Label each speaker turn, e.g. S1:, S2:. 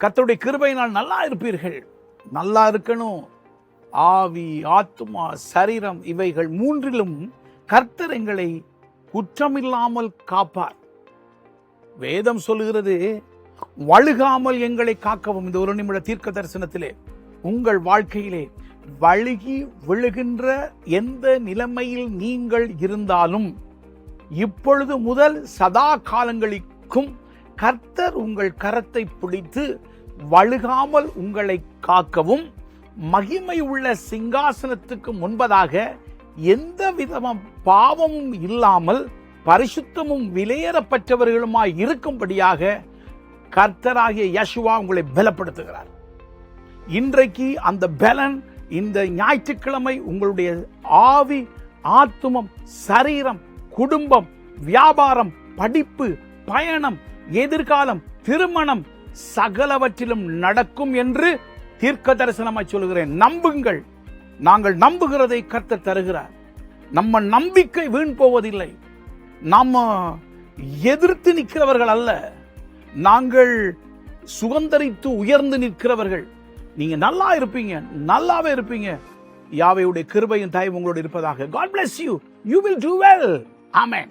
S1: கத்தருடைய கிருபையினால் நல்லா இருப்பீர்கள். நல்லா இருக்கணும். ஆவி ஆத்மா சரீரம் இவைகள் மூன்றிலும் கர்த்தர் எங்களை குற்றமில்லாமல் காப்பார். வேதம் சொல்லுகிறது வழுகாமல் எங்களை காக்கவும். இந்த ஒரு நிமிட தீர்க்க தரிசனத்திலே உங்கள் வாழ்க்கையிலே வழுகி விழுகின்ற எந்த நிலைமையில் நீங்கள் இருந்தாலும் இப்பொழுது முதல் சதா காலங்களுக்கும் கர்த்தர் உங்கள் கரத்தை பிடித்து வழுகாமல் உங்களை காக்கவும் மகிமை உள்ள சிங்காசனத்துக்கு முன்பதாக எந்த விதமும் பாவமும் இல்லாமல் பரிசுத்தமும் விலையேறப்பட்டவர்களுமாய் இருக்கும்படியாக கர்த்தராகிய யசுவா உங்களை பலப்படுத்துகிறார். இன்றைக்கு அந்த பலன் இந்த ஞாயிற்றுக்கிழமை உங்களுடைய ஆவி ஆத்துமம் சரீரம் குடும்பம் வியாபாரம் படிப்பு பயணம் எதிர்காலம் திருமணம் சகலவற்றிலும் நடக்கும் என்று தீர்க்க தரிசனமாய் சொல்கிறேன் நம்புங்கள். நாங்கள் நம்புகிறதை கர்த்தர் தருகிறார். நம்ம நம்பிக்கை வீண் போவதில்லை. நாம் எதிர்த்து நிற்கிறவர்கள் அல்ல. நாங்கள் சுதந்திரித்து உயர்ந்து நிற்கிறவர்கள். நீங்க நல்லா இருப்பீங்க நல்லாவே இருப்பீங்க. யாவையுடைய கிருபையும் தயவு உங்களோடு இருப்பதாக. God bless you you will do well amen